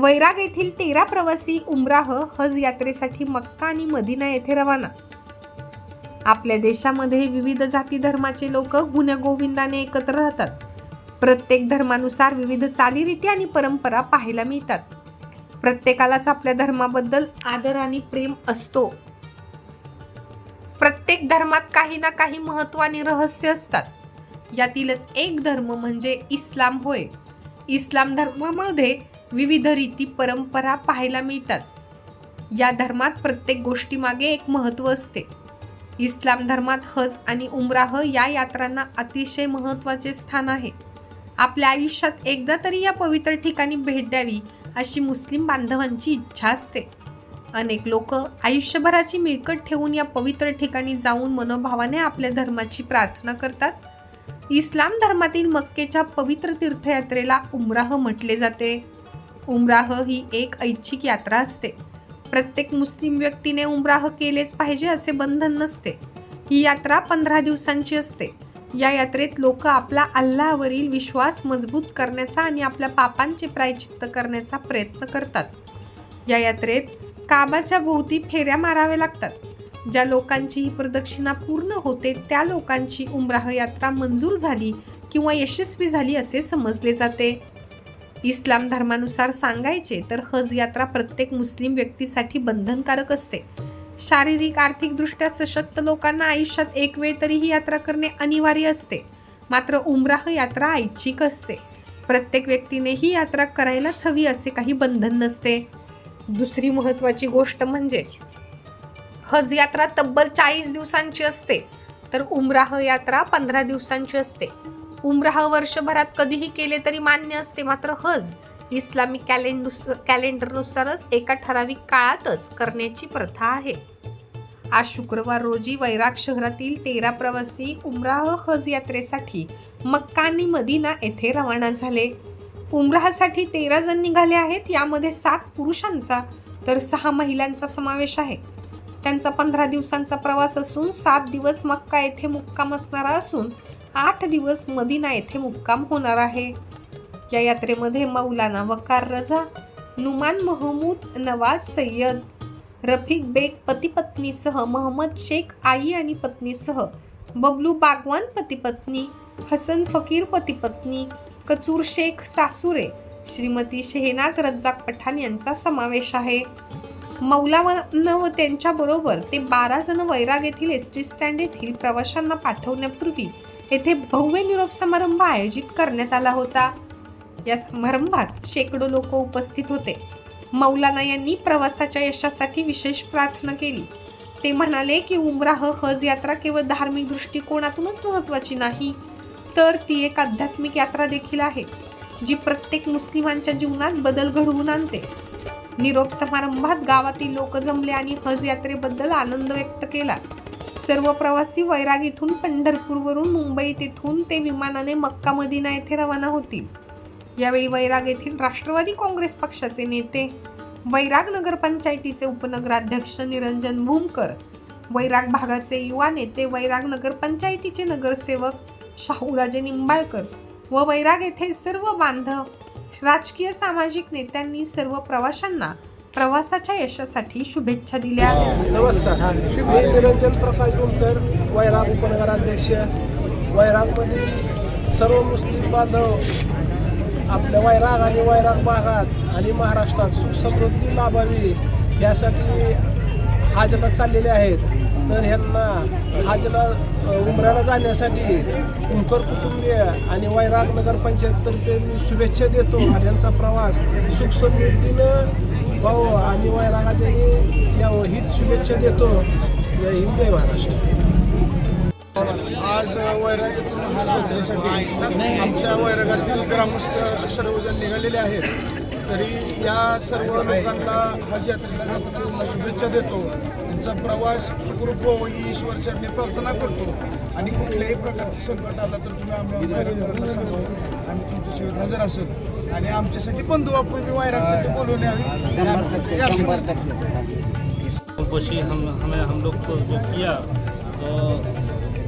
वैराग येथील तेरा प्रवासी उमराह हज यात्रेसाठी मक्का आणि मदिना येथे रवाना. आपल्या देशामध्ये विविध जाती धर्माचे लोक गुण्यागोविंदाने एकत्र राहतात. प्रत्येक धर्मानुसार विविध चालीरीती आणि परंपरा पाहायला मिळतात. प्रत्येकालाच आपल्या धर्माबद्दल आदर आणि प्रेम असतो. प्रत्येक धर्मात काही ना काही महत्त्व आणि रहस्य असतात. यातीलच एक धर्म म्हणजे इस्लाम होय. इस्लाम धर्मामध्ये विविध रीती परंपरा पाहायला मिळतात. या धर्मात प्रत्येक गोष्टीमागे एक महत्त्व असते. इस्लाम धर्मात हज आणि उमराह या यात्रांना अतिशय महत्त्वाचे स्थान आहे. आपल्या आयुष्यात एकदा तरी या पवित्र ठिकाणी भेट द्यावी अशी मुस्लिम बांधवांची इच्छा असते. अनेक लोक आयुष्यभराची मिळकत ठेवून या पवित्र ठिकाणी जाऊन मनोभावाने आपल्या धर्माची प्रार्थना करतात. इस्लाम धर्मातील मक्केच्या पवित्र तीर्थयात्रेला उमराह म्हटले जाते. उमराह ही एक ऐच्छिक यात्रा असते. प्रत्येक मुस्लिम व्यक्तीने उमराह केलेच पाहिजे असे बंधन नसते. ही यात्रा पंधरा दिवसांची असते. या यात्रेत लोक आपला अल्लावरील विश्वास मजबूत करण्याचा आणि आपल्या पापांचे प्रायचित्त करण्याचा प्रयत्न करतात. या यात्रेत काबाच्या भोवती फेऱ्या माराव्या लागतात. ज्या लोकांची ही प्रदक्षिणा पूर्ण होते त्या लोकांची उमराह यात्रा मंजूर झाली किंवा यशस्वी झाली असे समजले जाते. इस्लाम धर्मानुसार सांगायचे तर हज यात्रा प्रत्येक मुस्लिम व्यक्तीसाठी बंधनकारक असते. शारीरिक आर्थिकदृष्ट्या सशक्त लोकांना आयुष्यात एक वेळ तरी ही यात्रा करणे अनिवार्य असते. मात्र उमराह यात्रा ऐच्छिक असते. प्रत्येक व्यक्तीने ही यात्रा करायलाच हवी असे काही बंधन नसते. दुसरी महत्त्वाची गोष्ट म्हणजे हज यात्रा तब्बल चाळीस दिवसांची असते तर उमराह यात्रा पंधरा दिवसांची असते. उमराह वर्षभरात कधीही केले तरी मान्य असते. मात्र हज इस्लामिक कॅलेंडर कॅलेंडरनुसारच एका ठराविक काळातच करण्याची प्रथा आहे. आज शुक्रवार रोजी वैराग शहरातील तेरा प्रवासी उमराह हज यात्रेसाठी मक्का आणि मदिना येथे रवाना झाले. उमराहसाठी तेरा जण निघाले आहेत. यामध्ये सात पुरुषांचा तर सहा महिलांचा समावेश आहे. त्यांचा पंधरा दिवसांचा प्रवास असून सात दिवस मक्का येथे मुक्काम असणारा असून आठ दिवस मदिना येथे मुक्काम होणार आहे. या यात्रेमध्ये मौलाना वकार रजा नुमान महमूद नवाज सय्यद रफिक बेग पतीपत्नीसह महम्मद शेख आई आणि पत्नीसह बबलू बागवान पतीपत्नी हसन फकीर पतीपत्नी कचूर शेख सासुरे श्रीमती शेहनाज रज्जाक पठाण यांचा समावेश आहे. मौलाना व त्यांच्याबरोबर ते बारा जण वैराग येथील एस टी स्टँड येथील प्रवाशांना पाठवण्यापूर्वी येथे भव्य निरोप समारंभ आयोजित करण्यात आला होता. या समारंभात शेकडो लोक उपस्थित होते. मौलाना यांनी प्रवासाच्या यशासाठी विशेष प्रार्थना केली. ते म्हणाले की उमराह हज यात्रा केवळ धार्मिक दृष्टिकोनातूनच महत्वाची नाही तर ती एक आध्यात्मिक यात्रा देखील आहे जी प्रत्येक मुस्लिमांच्या जीवनात बदल घडवून आणते. निरोप समारंभात गावातील लोक जमले आणि हज यात्रेबद्दल आनंद व्यक्त केला. सर्व प्रवासी वैराग इथून पंढरपूरवरून मुंबई तेथून ते विमानाने मक्का मदिना येथे रवाना होतील. यावेळी वैराग येथील राष्ट्रवादी काँग्रेस पक्षाचे नेते वैराग नगरपंचायतीचे उपनगराध्यक्ष निरंजन भूमकर वैराग भागाचे युवा नेते वैराग नगरपंचायतीचे नगरसेवक शाहूराजे निंबाळकर व वैराग येथे सर्व बांधव राजकीय सामाजिक नेत्यांनी सर्व प्रवाशांना प्रवासाच्या यशासाठी शुभेच्छा दिल्या. नमस्कार. मी निरंजन प्रकाश डोंकर वैराग उपनगराध्यक्ष. वैरागमधील सर्व मुस्लिम बांधव आपल्या वैराग आणि वैराग भागात आणि महाराष्ट्रात सुख समृद्धी लाभावी यासाठी हाजला चाललेले आहेत. तर ह्यांना हाजला अ, उमऱ्याला जाण्यासाठी कुंकर कुटुंबीय आणि वैराग नगरपंचायततर्फे मी शुभेच्छा देतो. आणि यांचा प्रवास सुख समृद्धीनं भाऊ आम्ही वैरागात या हीच शुभेच्छा देतो. जय हिंद जय महाराष्ट्र. आज वैरागातून महाराष्ट्रासाठी आमच्या वैरागातील ग्रामस्थ सर्वजण निघालेले आहेत. तरी या सर्व लोकांना हज यात्रेला जाताना शुभेच्छा देतो. त्यांचा प्रवास सुखरूप हो ही ईश्वरचरणी प्रार्थना करतो. आणि कुठल्याही प्रकारचं संकट आलं तर तुम्ही वायरांना सांगावं आम्ही तुमच्यासोबत हजर असेल आणि आमच्यासाठी बंधू आपण मी वायरांसाठी बोलवून यावी. हम हमें हम लोग को जो किया तो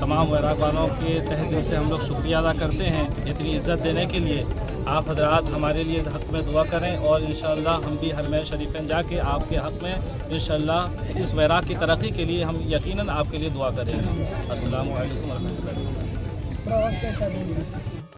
तमाम वैराग वालों के तह दिल से हम लोग शुक्रिया अदा करते हैं इतनी इज़्ज़त देने के लिए। आप हजरात हमारे लिए हक़ में दुआ करें और इन हम भी हरमैन शरीफन जाके आपके हक़ में इन इस वैराग की तरक्की के लिए हम यकीनन आपके लिए दुआ करेंगे। असल कसा